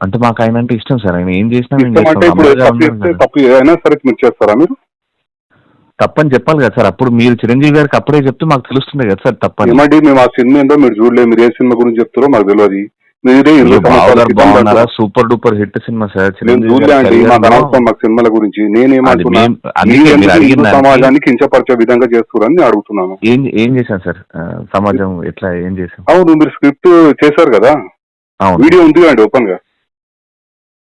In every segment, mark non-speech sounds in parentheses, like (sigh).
అంటే మాకు ఆయన అంటే ఇష్టం సార్. ఆయన ఏం చేసినా మేము ఇష్టం అంటే చేస్తాం. ఇప్పుడు అమ్మగారు తప్పు ఉన్నారు చేస్తే కదా. తప్పు ఏదైనా సరే మీరు చేస్తారా మీరు? తప్పని చెప్పాలి కదా సార్. అప్పుడు మీరు చిరంజీవి గారికి అప్పుడే చెప్తే మాకు తెలుస్తుంది కదా సార్ తప్పని. ఏమండి మేము ఆ సినిమా ఏంటో మీరు చూడలేదు. మీరు ఏ సినిమా గురించి చెప్తారో మాకు తెలియదు. మీరే ఇరవై మీరు సంవత్సరాల బావగారు క్రితం బాగున్నారా? దాకా- super duper hit cinema sir. నేను చిరంజీవి చూడలే గారి అండి career మాకు లో- అనవసరం మాకు సినిమాల గురించి. అది నేనేమంటున్నా మేం- అందుకే మీరు మీరు ఎందుకు అడిగిన హిందూ దానికి సమాజాన్ని కించపరిచే విధంగా చేస్తున్నారని నేను అడుగుతున్నాను. ఏం ఏం చేశాం సార్? ఆ, సమాజం ఎట్లా ఏం చేశాం? అవును మీరు స్క్రిప్ట్ చేశారు కదా? అవును. వీడియో ఉంది అండి ఓపెన్గా.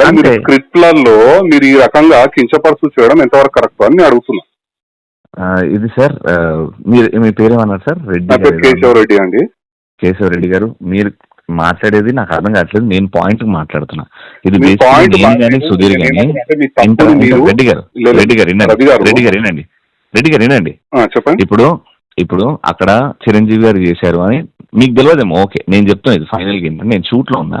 కానీ మీరు. స్క్రిప్ట్లలో మీరు ఈ రకంగా కించపరుచు చేయడం ఎంతవరకు కరెక్ట్ అని నేను అడుగుతున్నా ఇది సార్ మీరు మీ పేరేమన్నారు సార్ రెడ్డి కేశవ రెడ్డి అండి కేశవ రెడ్డి గారు మీరు మాట్లాడేది నాకు అర్థం కావట్లేదు నేను పాయింట్ మాట్లాడుతున్నా ఇది. సుధీర్ ఇంటర్ రెడ్డి గారు. రెడ్డి గారు వినండి. రెడ్డి గారు వినండి రెడ్డి గారు వినండి చెప్పండి ఇప్పుడు ఇప్పుడు అక్కడ చిరంజీవి గారు చేశారు అని మీకు తెలియదేమో ఓకే నేను చెప్తున్నా ఇది ఫైనల్గా ఏంటంటే నేను షూట్లో ఉన్నా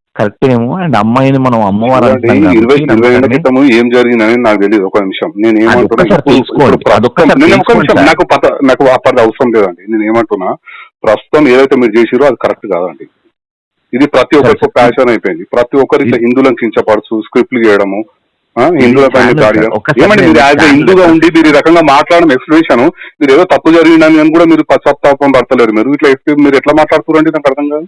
కరెక్ట్ ఏమో అండ్ అమ్మాయిని మనం అమ్మవారు ఇరవై ఇరవై క్రితం ఏం జరిగిందని నాకు తెలియదు ఒక నిమిషం. నేను ఏమంటున్నా. నాకు పత నాకు అప్పటి అవసరం లేదండి. నేను ఏమంటున్నా ప్రస్తుతం ఏదైతే మీరు చేసిరో అది కరెక్ట్ కాదండి. ఇది ప్రతి ఒక్కరికి. ప్యాషన్ అయిపోయింది. ప్రతి ఒక్కరు ఇట్లా హిందువులను కించపరచు స్క్రిప్ట్లు చేయడము హిందువుల పైన ఏమండి మీరు యాజ్ హిందూగా. ఉండి మీరు ఈ రకంగా మాట్లాడడం ఎక్స్ప్లెనేషన్ మీరు ఏదో తప్పు జరిగిందని అని కూడా మీరు పశ్చాత్తాపం పడతలేరు మీరు. ఇట్లా మీరు ఎట్లా మాట్లాడుతున్నారండి నాకు అర్థం కాదు.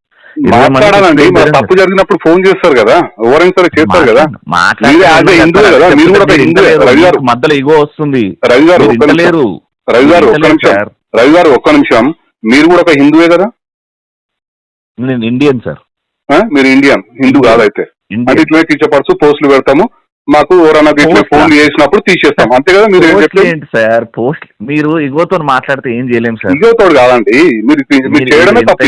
మాట్లాడాలండి. తప్పు జరిగినప్పుడు ఫోన్ చేస్తారు కదా. ఎవరైనా సరే చేస్తారు కదా. హిందువే కదా, మీరు కూడా హిందువే. రవి గారు. మధ్యలో ఇగో వస్తుంది. రవి గారు రవి గారు ఒక్క నిమిషం. రవి గారు ఒక్క నిమిషం. మీరు కూడా ఒక హిందువే కదా? నేను ఇండియన్ సార్? మీరు ఇండియన్. హిందూ కాదైతే. అంటే ఇట్లనే కించపరుచు పోస్టులు పెడతాము. మాకు Post ఫోన్? చేసినప్పుడు తీసేస్తాం. (laughs) అంతే కదా మీరు సార్ పోస్ట్ మీరు ఇగోతో మాట్లాడితే ఏం చేయలేం సార్ ఇగోతోడు కాదండి. మీరు చేయడమే తప్పు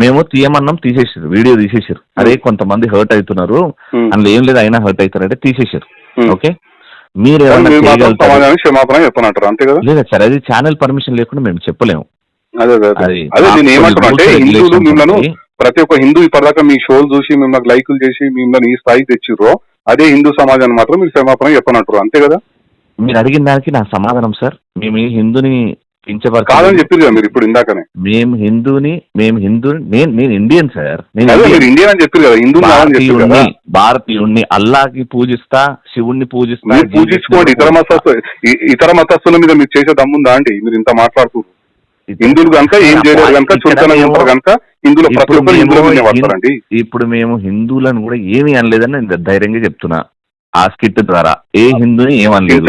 మేము తీయమన్నాం తీసేసారు వీడియో తీసేసారు అరే కొంతమంది హర్ట్ అవుతున్నారు. ఉమ్. అందులో ఏం లేదు అయినా హర్ట్ అవుతారంటే తీసేసారు. ఓకే మీరు లేదా సార్ అది ఛానల్ పర్మిషన్ లేకుండా మేము చెప్పలేము. అదే అదే అదే. అది అదే నేను ఏమంటున్నా హిందువులు మిమ్మల్ని. ప్రతి ఒక్క హిందూ ఇప్పటిదాకా మీ షోలు చూసి మిమ్మల్ని లైకులు చేసి మిమ్మల్ని ఈ స్థాయికి తెచ్చిర్రో అదే హిందూ సమాజాన్ని మాత్రం మీరు క్షమాపణ చెప్పనంటారు అంతే కదా? మీరు అడిగిన దానికి నా సమాధానం సార్. మేము హిందూని కించపరచలేదు. కాదని చెప్పారు కదా మీరు ఇప్పుడు ఇందాకనే. మేము హిందూని మేము హిందూ నేను నేను ఇండియన్ సార్. నేను అదే ఇండియన్. మీరు ఇండియన్ అని చెప్పారు కదా హిందూ కాదని చెప్పారు కదా. భారతీయుణ్ణి భారతీయుణ్ణి అల్లాకి పూజిస్తా శివుణ్ణి పూజిస్తా మీరు పూజించుకోండి ఇతర మతస్థు ఇ- ఇతర మతస్థుల మీద మీరు చేసే దమ్ముందా అండి? మీరు ఇంత మాట్లాడుతున్నారు. హిందువులు కనుక ఏం చేయలేరు కనుక ఇక్కడ మేము- ఉంటారు కనుక హిందువులు ప్రతి ఇప్పుడు ఒక్కరు హిందువుల మేము మీద పడతారండి ఇప్పుడు మేము హిందువులను కూడా ఏమీ అనలేదని నేను ధైర్యంగా చెప్తున్నా. ఆ స్కిట్ ద్వారా. ఏ హిందూని ఏమనలేదు.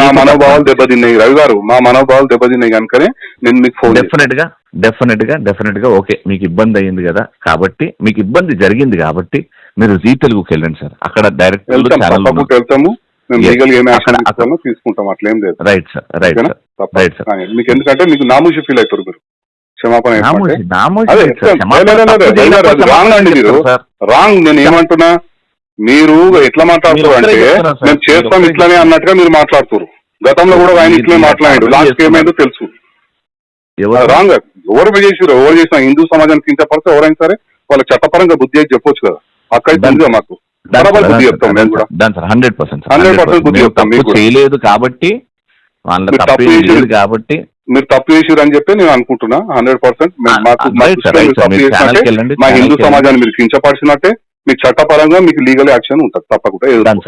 మా మనోభావాలు దెబ్బతిన్నాయి. రవి గారు మా మనోభావాలు దెబ్బతిన్నాయి కనుకనే నేను మీకు ఫోన్. డెఫినెట్గా డెఫినెట్గా డెఫినెట్గా ఓకే మీకు ఇబ్బంది అయ్యింది కదా. కాబట్టి మీకు ఇబ్బంది జరిగింది కాబట్టి మీరు జీ తెలుగుకి వెళ్ళండి సార్. అక్కడ డైరెక్ట్ వెళ్తాము. ఏం తీసుకుంటాం అట్లేం లేదు. Right sir right? Sir right sir మీకు ఎందుకంటే మీకు నామూషి ఫీల్ అవుతారు మీరు. క్షమాపణ రాంగ్ నేను ఏమంటున్నా? మీరు ఎట్లా మాట్లాడుతారు అంటే. మేము చేస్తాం ఇట్లానే అన్నట్టుగా మీరు మాట్లాడుతారు గతంలో కూడా ఆయన ఇట్లనే మాట్లాడాడు. లాస్ట్. ఏమైందో తెలుసు. ఎవరు? రాంగ్ ఎవరు చేసిరు ఎవరు చేసినా హిందూ సమాజానికి కించపరిస్తే ఎవరైనా సరే వాళ్ళకి చట్టపరంగా బుద్ధి అయితే చెప్పొచ్చు కదా. అక్కడ మాకు. దాని సార్ హండ్రెడ్ పర్సెంట్ 100% బుద్ధి చెప్తాం మీకు. చేయలేదు కాబట్టి వాళ్ళ కాబట్టి. మీరు తప్పు చేసిరు అని చెప్పి నేను అనుకుంటున్నా. Hundred percent. మా హిందూ సమాజాన్ని మీరు కించపరిచినట్టే మీకు చట్టపరంగా మీకు లీగల్ యాక్షన్ ఉంటుంది తప్పకుండా.